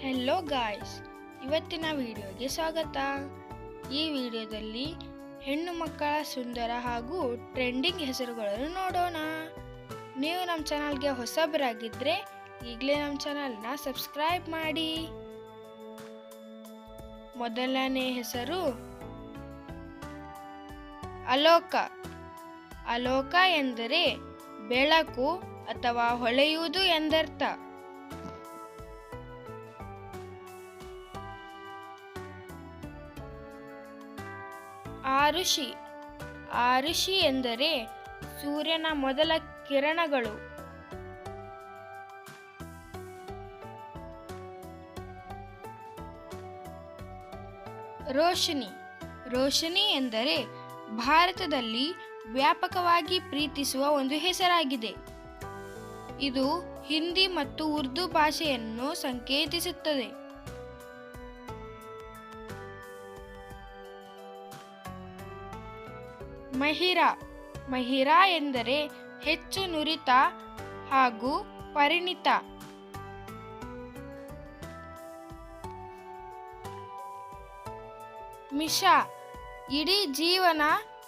Hello guys ಇವತ್ತಿನ ವಿಡಿಯೋಗೆ ಸ್ವಾಗತ. ಈ ವಿಡಿಯೋದಲ್ಲಿ ಹೆಣ್ಣು ಮಕ್ಕಳ ಸುಂದರ ಹಾಗೂ ಟ್ರೆಂಡಿಂಗ್ ಹೆಸರುಗಳನ್ನು ನೋಡೋಣ. ನೀವು ನಮ್ಮ ಚಾನಲ್ಗೆ ಹೊಸಬರಾಗಿದ್ದರೆ ಈಗಲೇ ನಮ್ಮ ಚಾನಲ್ನ ಸಬ್ಸ್ಕ್ರೈಬ್ ಮಾಡಿ. ಮೊದಲನೇ ಹೆಸರು ಅಲೋಕ. ಅಲೋಕ ಎಂದರೆ ಬೆಳಕು ಅಥವಾ ಹೊಳೆಯುವುದು ಎಂದರ್ಥ. ಆರುಷಿ. ಆರುಷಿ ಎಂದರೆ ಸೂರ್ಯನ ಮೊದಲ ಕಿರಣಗಳು. ರೋಶನಿ ರೋಶನಿ ಎಂದರೆ ಭಾರತದಲ್ಲಿ ವ್ಯಾಪಕವಾಗಿ ಪ್ರೀತಿಸುವ ಒಂದು ಹೆಸರಾಗಿದೆ. ಇದು ಹಿಂದಿ ಮತ್ತು ಉರ್ದು ಭಾಷೆಯನ್ನು ಸಂಕೇತಿಸುತ್ತದೆ. ಮಹಿರಾ ಮಹಿರಾ ಎಂದರೆ ಹೆಚ್ಚು ನುರಿತ ಹಾಗೂ ಪರಿಣಿತ. ಮಿಷಾ ಇಡೀ ಜೀವನ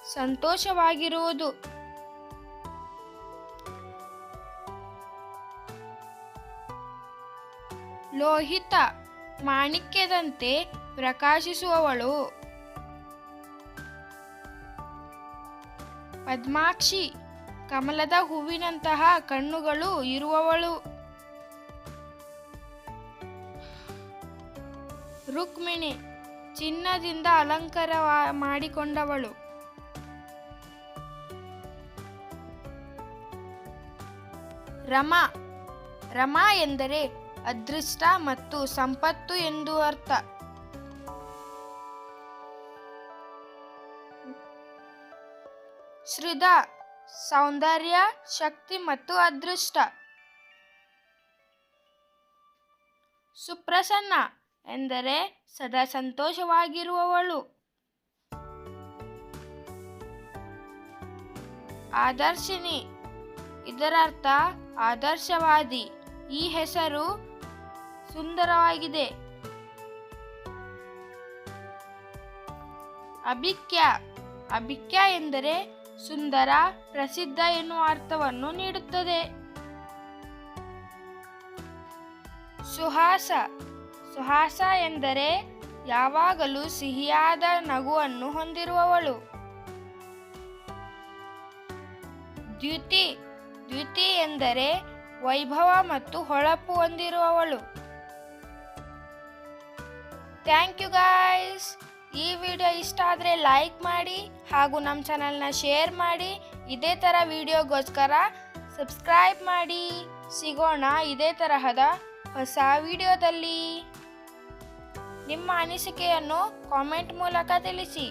ಸಂತೋಷವಾಗಿರುವುದು. ಲೋಹಿತ ಮಾಣಿಕ್ಯದಂತೆ ಪ್ರಕಾಶಿಸುವವಳು. ಪದ್ಮಾಕ್ಷಿ, ಕಮಲದ ಹೂವಿನಂತಹ ಕಣ್ಣುಗಳು ಇರುವವಳು. ರುಕ್ಮಿಣಿ, ಚಿನ್ನದಿಂದ ಅಲಂಕಾರ ಮಾಡಿಕೊಂಡವಳು. ರಮಾ ರಮಾ ಎಂದರೆ ಅದೃಷ್ಟ ಮತ್ತು ಸಂಪತ್ತು ಎಂದು ಅರ್ಥ. ಶ್ರುಧ ಸೌಂದರ್ಯ, ಶಕ್ತಿ ಮತ್ತು ಅದೃಷ್ಟ. ಸುಪ್ರಸನ್ನ ಎಂದರೆ ಸದಾ ಸಂತೋಷವಾಗಿರುವವಳು. ಆದರ್ಶಿನಿ, ಇದರರ್ಥ ಆದರ್ಶವಾದಿ. ಈ ಹೆಸರು ಸುಂದರವಾಗಿದೆ. ಅಭಿಕ್ಯ ಅಭಿಕ್ಯ ಎಂದರೆ ಸುಂದರ ಪ್ರಸಿದ್ಧ ಎನ್ನುವ ಅರ್ಥವನ್ನು ನೀಡುತ್ತದೆ. ಸುಹಾಸ. ಸುಹಾಸ ಎಂದರೆ ಯಾವಾಗಲೂ ಸಿಹಿಯಾದ ನಗುವನ್ನು ಹೊಂದಿರುವವಳು. ದ್ಯುತಿ. ದ್ಯುತಿ ಎಂದರೆ ವೈಭವ ಮತ್ತು ಹೊಳಪು ಹೊಂದಿರುವವಳು. Thank you guys. ಈ ವಿಡಿಯೋ ಇಷ್ಟ ಆದರೆ ಲೈಕ್ ಮಾಡಿ ಹಾಗೂ ನಮ್ಮ ಚಾನಲ್ನ ಶೇರ್ ಮಾಡಿ. ಇದೇ ಥರ ವಿಡಿಯೋಗೋಸ್ಕರ ಸಬ್ಸ್ಕ್ರೈಬ್ ಮಾಡಿ. ಸಿಗೋಣ ಇದೇ ತರಹದ ಹೊಸ ವಿಡಿಯೋದಲ್ಲಿ. ನಿಮ್ಮ ಅನಿಸಿಕೆಯನ್ನು ಕಾಮೆಂಟ್ ಮೂಲಕ ತಿಳಿಸಿ.